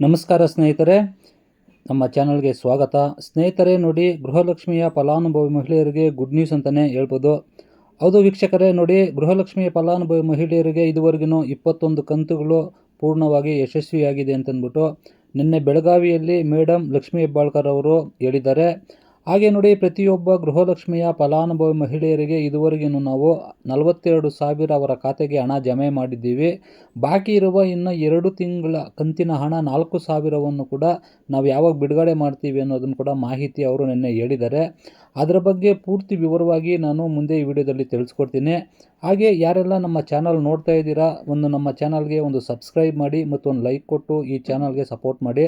ನಮಸ್ಕಾರ ಸ್ನೇಹಿತರೆ. ನಮ್ಮ ಚಾನಲ್ಗೆ ಸ್ವಾಗತ. ಸ್ನೇಹಿತರೆ, ನೋಡಿ, ಗೃಹಲಕ್ಷ್ಮಿಯ ಫಲಾನುಭವಿ ಮಹಿಳೆಯರಿಗೆ ಗುಡ್ ನ್ಯೂಸ್ ಅಂತಲೇ ಹೇಳ್ಬೋದು. ಹೌದು ವೀಕ್ಷಕರೇ, ನೋಡಿ, ಗೃಹಲಕ್ಷ್ಮಿಯ ಫಲಾನುಭವಿ ಮಹಿಳೆಯರಿಗೆ ಇದುವರೆಗೂ ಇಪ್ಪತ್ತೊಂದು ಕಂತುಗಳು ಪೂರ್ಣವಾಗಿ ಯಶಸ್ವಿಯಾಗಿದೆ ಅಂತಂದ್ಬಿಟ್ಟು ನಿನ್ನೆ ಬೆಳಗಾವಿಯಲ್ಲಿ ಮೇಡಮ್ ಲಕ್ಷ್ಮೀ ಹೆಬ್ಬಾಳ್ಕರ್ ಅವರು ಹೇಳಿದ್ದಾರೆ. ಹಾಗೆ ನೋಡಿ ಪ್ರತಿಯೊಬ್ಬ ಗೃಹಲಕ್ಷ್ಮಿಯ ಫಲಾನುಭವಿ ಮಹಿಳೆಯರಿಗೆ ಇದುವರೆಗೂ ನಾವು ನಲವತ್ತೆರಡು ಸಾವಿರ ಅವರ ಖಾತೆಗೆ ಹಣ ಜಮೆ ಮಾಡಿದ್ದೀವಿ. ಬಾಕಿ ಇರುವ ಇನ್ನು ಎರಡು ತಿಂಗಳ ಕಂತಿನ ಹಣ ನಾಲ್ಕು ಸಾವಿರವನ್ನು ಕೂಡ ನಾವು ಯಾವಾಗ ಬಿಡುಗಡೆ ಮಾಡ್ತೀವಿ ಅನ್ನೋದನ್ನು ಕೂಡ ಮಾಹಿತಿ ಅವರು ನಿನ್ನೆ ಹೇಳಿದ್ದಾರೆ. ಅದರ ಬಗ್ಗೆ ಪೂರ್ತಿ ವಿವರವಾಗಿ ನಾನು ಮುಂದೆ ಈ ವಿಡಿಯೋದಲ್ಲಿ ತಿಳಿಸ್ಕೊಡ್ತೀನಿ. ಹಾಗೆ ಯಾರೆಲ್ಲ ನಮ್ಮ ಚಾನಲ್ ನೋಡ್ತಾ ಇದ್ದೀರಾ, ಒಂದು ನಮ್ಮ ಚಾನಲ್ಗೆ ಒಂದು ಸಬ್ಸ್ಕ್ರೈಬ್ ಮಾಡಿ ಮತ್ತು ಒಂದು ಲೈಕ್ ಕೊಟ್ಟು ಈ ಚಾನಲ್ಗೆ ಸಪೋರ್ಟ್ ಮಾಡಿ.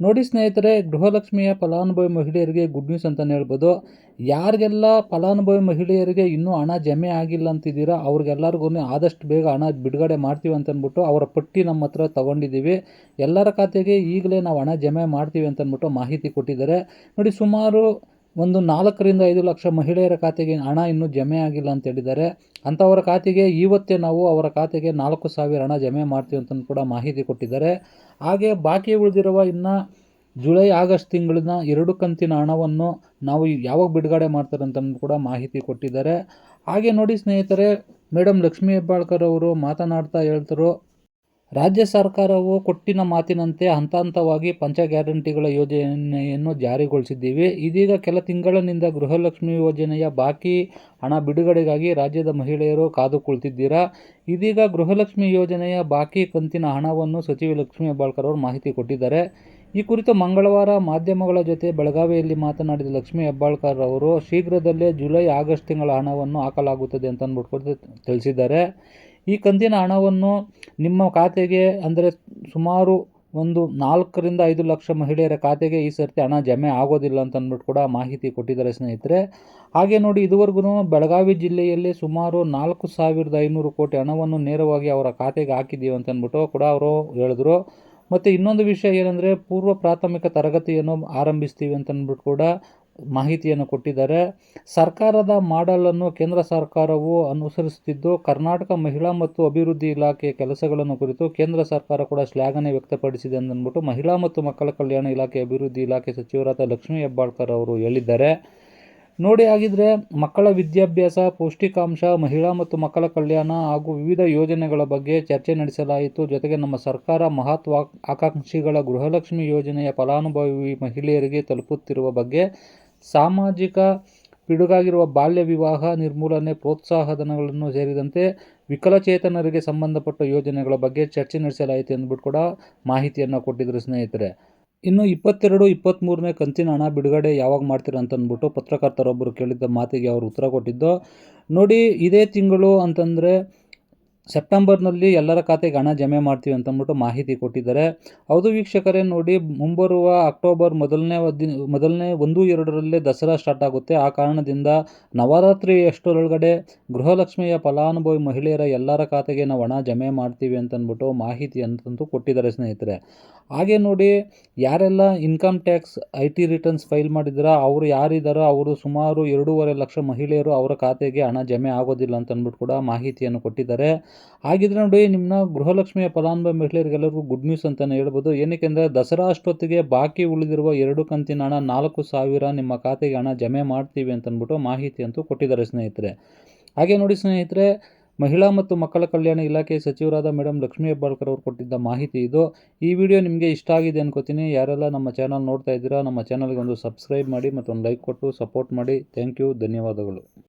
ನೋಡಿ ಸ್ನೇಹಿತರೆ, ಗೃಹಲಕ್ಷ್ಮಿಯ ಫಲಾನುಭವಿ ಮಹಿಳೆಯರಿಗೆ ಗುಡ್ ನ್ಯೂಸ್ ಅಂತಲೇ ಹೇಳ್ಬೋದು. ಯಾರಿಗೆಲ್ಲ ಫಲಾನುಭವಿ ಮಹಿಳೆಯರಿಗೆ ಇನ್ನೂ ಹಣ ಜಮೆ ಆಗಿಲ್ಲ ಅಂತಿದ್ದೀರಾ, ಅವ್ರಿಗೆಲ್ಲರಿಗೂ ಆದಷ್ಟು ಬೇಗ ಹಣ ಬಿಡುಗಡೆ ಮಾಡ್ತೀವಿ ಅಂತಂದ್ಬಿಟ್ಟು ಅವರ ಪಟ್ಟಿ ನಮ್ಮ ಹತ್ರ ತೊಗೊಂಡಿದ್ದೀವಿ. ಎಲ್ಲರ ಖಾತೆಗೆ ಈಗಲೇ ನಾವು ಹಣ ಜಮೆ ಮಾಡ್ತೀವಿ ಅಂತಂದ್ಬಿಟ್ಟು ಮಾಹಿತಿ ಕೊಟ್ಟಿದ್ದಾರೆ. ನೋಡಿ ಸುಮಾರು ಒಂದು ನಾಲ್ಕರಿಂದ ಐದು ಲಕ್ಷ ಮಹಿಳೆಯರ ಖಾತೆಗೆ ಹಣ ಇನ್ನೂ ಜಮೆ ಆಗಿಲ್ಲ ಅಂತ ಹೇಳಿದ್ದಾರೆ. ಅಂಥವರ ಖಾತೆಗೆ ಇವತ್ತೇ ನಾವು ಅವರ ಖಾತೆಗೆ ನಾಲ್ಕು ಸಾವಿರ ಹಣ ಜಮೆ ಮಾಡ್ತೀವಿ ಅಂತಂದು ಕೂಡ ಮಾಹಿತಿ ಕೊಟ್ಟಿದ್ದಾರೆ. ಹಾಗೆ ಬಾಕಿ ಉಳಿದಿರುವ ಇನ್ನು ಜುಲೈ, ಆಗಸ್ಟ್ ತಿಂಗಳಿನ ಎರಡು ಕಂತಿನ ಹಣವನ್ನು ನಾವು ಯಾವಾಗ ಬಿಡುಗಡೆ ಮಾಡ್ತಾರೆ ಅಂತ ಕೂಡ ಮಾಹಿತಿ ಕೊಟ್ಟಿದ್ದಾರೆ. ಹಾಗೆ ನೋಡಿ ಸ್ನೇಹಿತರೆ ಮೇಡಮ್ ಲಕ್ಷ್ಮೀ ಹೆಬ್ಬಾಳ್ಕರ್ ಅವರು ಮಾತನಾಡ್ತಾ ಹೇಳ್ತರು ರಾಜ್ಯ ಸರ್ಕಾರವು ಕೊಟ್ಟಿನ ಮಾತಿನಂತೆ ಹಂತ ಹಂತವಾಗಿ ಪಂಚ ಗ್ಯಾರಂಟಿಗಳ ಯೋಜನೆಯನ್ನು ಜಾರಿಗೊಳಿಸಿದ್ದೀವಿ. ಇದೀಗ ಕೆಲ ತಿಂಗಳಿನಿಂದ ಗೃಹಲಕ್ಷ್ಮಿ ಯೋಜನೆಯ ಬಾಕಿ ಹಣ ಬಿಡುಗಡೆಗಾಗಿ ರಾಜ್ಯದ ಮಹಿಳೆಯರು ಕಾದು ಕುಳಿತಿದ್ದೀರಾ ಇದೀಗ ಗೃಹಲಕ್ಷ್ಮಿ ಯೋಜನೆಯ ಬಾಕಿ ಕಂತಿನ ಹಣವನ್ನು ಸಚಿವೆ ಲಕ್ಷ್ಮೀ ಹೆಬ್ಬಾಳ್ಕರ್ ಅವರು ಮಾಹಿತಿ ಕೊಟ್ಟಿದ್ದಾರೆ. ಈ ಕುರಿತು ಮಂಗಳವಾರ ಮಾಧ್ಯಮಗಳ ಜೊತೆ ಬೆಳಗಾವಿಯಲ್ಲಿ ಮಾತನಾಡಿದ ಲಕ್ಷ್ಮೀ ಹೆಬ್ಬಾಳ್ಕರ್ ಅವರು, ಶೀಘ್ರದಲ್ಲೇ ಜುಲೈ ಆಗಸ್ಟ್ ತಿಂಗಳ ಹಣವನ್ನು ಹಾಕಲಾಗುತ್ತದೆ ಅಂತ ಅಂದ್ಬಿಟ್ಟು ತಿಳಿಸಿದ್ದಾರೆ. ಈ ಕಂತಿನ ಹಣವನ್ನು ನಿಮ್ಮ ಖಾತೆಗೆ ಅಂದರೆ ಸುಮಾರು ಒಂದು ನಾಲ್ಕರಿಂದ ಐದು ಲಕ್ಷ ಮಹಿಳೆಯರ ಖಾತೆಗೆ ಈ ಸರ್ತಿ ಹಣ ಜಮೆ ಆಗೋದಿಲ್ಲ ಅಂತ ಅಂದ್ಬಿಟ್ಟು ಕೂಡ ಮಾಹಿತಿ ಕೊಟ್ಟಿದ್ದಾರೆ ಸ್ನೇಹಿತರೆ. ಹಾಗೆ ನೋಡಿ, ಇದುವರೆಗೂ ಬೆಳಗಾವಿ ಜಿಲ್ಲೆಯಲ್ಲಿ ಸುಮಾರು ನಾಲ್ಕು ಸಾವಿರದ ಐನೂರು ಕೋಟಿ ಹಣವನ್ನು ನೇರವಾಗಿ ಅವರ ಖಾತೆಗೆ ಹಾಕಿದ್ದೀವಿ ಅಂತ ಅಂದ್ಬಿಟ್ಟು ಕೂಡ ಅವರು ಹೇಳಿದ್ರು. ಮತ್ತು ಇನ್ನೊಂದು ವಿಷಯ ಏನಂದರೆ, ಪೂರ್ವ ಪ್ರಾಥಮಿಕ ತರಗತಿಯನ್ನು ಆರಂಭಿಸ್ತೀವಿ ಅಂತ ಅಂದ್ಬಿಟ್ಟು ಕೂಡ ಮಾಹಿತಿಯನ್ನು ಕೊಟ್ಟಿದ್ದಾರೆ. ಸರ್ಕಾರದ ಮಾಡಲನ್ನು ಕೇಂದ್ರ ಸರ್ಕಾರವು ಅನುಸರಿಸುತ್ತಿದ್ದು, ಕರ್ನಾಟಕ ಮಹಿಳಾ ಮತ್ತು ಅಭಿವೃದ್ಧಿ ಇಲಾಖೆಯ ಕೆಲಸಗಳನ್ನು ಕುರಿತು ಕೇಂದ್ರ ಸರ್ಕಾರ ಕೂಡ ಶ್ಲಾಘನೆ ವ್ಯಕ್ತಪಡಿಸಿದೆ ಅಂದ್ಬಿಟ್ಟು ಮಹಿಳಾ ಮತ್ತು ಮಕ್ಕಳ ಕಲ್ಯಾಣ ಇಲಾಖೆ ಅಭಿವೃದ್ಧಿ ಇಲಾಖೆ ಸಚಿವರಾದ ಲಕ್ಷ್ಮೀ ಹೆಬ್ಬಾಳ್ಕರ್ ಅವರು ಹೇಳಿದ್ದಾರೆ. ನೋಡಿ ಆಗಿದ್ರೆ ಮಕ್ಕಳ ವಿದ್ಯಾಭ್ಯಾಸ, ಪೌಷ್ಟಿಕಾಂಶ, ಮಹಿಳಾ ಮತ್ತು ಮಕ್ಕಳ ಕಲ್ಯಾಣ ಹಾಗೂ ವಿವಿಧ ಯೋಜನೆಗಳ ಬಗ್ಗೆ ಚರ್ಚೆ ನಡೆಸಲಾಯಿತು. ಜೊತೆಗೆ ನಮ್ಮ ಸರ್ಕಾರ ಮಹತ್ವ ಆಕಾಂಕ್ಷಿಗಳ ಗೃಹಲಕ್ಷ್ಮಿ ಯೋಜನೆಯ ಫಲಾನುಭವಿ ಮಹಿಳೆಯರಿಗೆ ತಲುಪುತ್ತಿರುವ ಬಗ್ಗೆ ಸಾಮಾಜಿಕ ಪಿಡುಗಾಗಿರುವ ಬಾಲ್ಯ ವಿವಾಹ ನಿರ್ಮೂಲನೆ ಪ್ರೋತ್ಸಾಹಧನಗಳನ್ನು ಸೇರಿದಂತೆ ವಿಕಲಚೇತನರಿಗೆ ಸಂಬಂಧಪಟ್ಟ ಯೋಜನೆಗಳ ಬಗ್ಗೆ ಚರ್ಚೆ ನಡೆಸಲಾಯಿತು ಅಂದ್ಬಿಟ್ಟು ಕೂಡ ಮಾಹಿತಿಯನ್ನು ಕೊಟ್ಟಿದ್ದರು ಸ್ನೇಹಿತರೆ. ಇನ್ನು ಇಪ್ಪತ್ತೆರಡು ಇಪ್ಪತ್ತ್ಮೂರನೇ ಕಂತಿನ ಹಣ ಬಿಡುಗಡೆ ಯಾವಾಗ ಮಾಡ್ತೀರ ಅಂತಂದ್ಬಿಟ್ಟು ಪತ್ರಕರ್ತರೊಬ್ಬರು ಕೇಳಿದ್ದ ಮಾತಿಗೆ ಅವರು ಉತ್ತರ ಕೊಟ್ಟಿದ್ದು. ನೋಡಿ, ಇದೇ ತಿಂಗಳು ಅಂತಂದರೆ ಸೆಪ್ಟೆಂಬರ್ನಲ್ಲಿ ಎಲ್ಲರ ಖಾತೆಗೆ ಹಣ ಜಮೆ ಮಾಡ್ತೀವಿ ಅಂತಂದ್ಬಿಟ್ಟು ಮಾಹಿತಿ ಕೊಟ್ಟಿದ್ದಾರೆ. ಹೌದು ವೀಕ್ಷಕರೇ, ನೋಡಿ ಮುಂಬರುವ ಅಕ್ಟೋಬರ್ ಮೊದಲನೇ ದಿನ, ಮೊದಲನೇ ಒಂದು, ಎರಡರಲ್ಲೇ ದಸರಾ ಸ್ಟಾರ್ಟ್ ಆಗುತ್ತೆ. ಆ ಕಾರಣದಿಂದ ನವರಾತ್ರಿ ಎಷ್ಟರೊಳಗಡೆ ಗೃಹಲಕ್ಷ್ಮಿಯ ಫಲಾನುಭವಿ ಮಹಿಳೆಯರ ಎಲ್ಲರ ಖಾತೆಗೆ ನಾವು ಹಣ ಜಮೆ ಮಾಡ್ತೀವಿ ಅಂತಂದ್ಬಿಟ್ಟು ಮಾಹಿತಿ ಅಂತಂತೂ ಕೊಟ್ಟಿದ್ದಾರೆ ಸ್ನೇಹಿತರೆ. ಹಾಗೆ ನೋಡಿ, ಯಾರೆಲ್ಲ income tax I T returns file ಮಾಡಿದಾರೋ ಅವರು ಯಾರಿದ್ದಾರೋ, ಅವರು ಸುಮಾರು ಎರಡೂವರೆ ಲಕ್ಷ ಮಹಿಳೆಯರು ಅವರ ಖಾತೆಗೆ ಹಣ ಜಮೆ ಆಗೋದಿಲ್ಲ ಅಂತಂದ್ಬಿಟ್ಟು ಕೂಡ ಮಾಹಿತಿಯನ್ನು ಕೊಟ್ಟಿದ್ದಾರೆ. ಹಾಗಿದ್ರೆ ನೋಡಿ ನಿಮ್ಮ ಗೃಹಲಕ್ಷ್ಮಿಯ ಫಲಾನುಭವಿ ಮಹಿಳೆಯರಿಗೆಲ್ಲರಿಗೂ ಗುಡ್ ನ್ಯೂಸ್ ಅಂತಲೇ ಹೇಳ್ಬೋದು. ಏನಕ್ಕೆ ದಸರಾ ಅಷ್ಟೊತ್ತಿಗೆ ಬಾಕಿ ಉಳಿದಿರುವ ಎರಡು ಕಂತಿನ ಹಣ ನಾಲ್ಕು ಸಾವಿರ ನಿಮ್ಮ ಖಾತೆಗೆ ಹಣ ಜಮೆ ಮಾಡ್ತೀವಿ ಅಂತಂದ್ಬಿಟ್ಟು ಮಾಹಿತಿ ಅಂತೂ ಕೊಟ್ಟಿದ್ದಾರೆ ಸ್ನೇಹಿತರೆ. ಹಾಗೆ ನೋಡಿ ಸ್ನೇಹಿತರೆ, ಮಹಿಳಾ ಮತ್ತು ಮಕ್ಕಳ ಕಲ್ಯಾಣ ಇಲಾಖೆ ಸಚಿವರಾದ ಮೇಡಮ್ ಲಕ್ಷ್ಮೀ ಹೆಬ್ಬಾಳ್ಕರ್ ಅವರು ಕೊಟ್ಟಿದ್ದ ಮಾಹಿತಿ ಇದು. ಈ ವಿಡಿಯೋ ನಿಮಗೆ ಇಷ್ಟ ಆಗಿದೆ ಅನ್ಕೋತೀನಿ. ಯಾರೆಲ್ಲ ನಮ್ಮ ಚಾನಲ್ ನೋಡ್ತಾ ಇದ್ದೀರಾ, ನಮ್ಮ ಚಾನಲ್ಗೆ ಒಂದು ಸಬ್ಸ್ಕ್ರೈಬ್ ಮಾಡಿ ಮತ್ತು ಒಂದು ಲೈಕ್ ಕೊಟ್ಟು ಸಪೋರ್ಟ್ ಮಾಡಿ. ಥ್ಯಾಂಕ್ ಯು ಧನ್ಯವಾದಗಳು.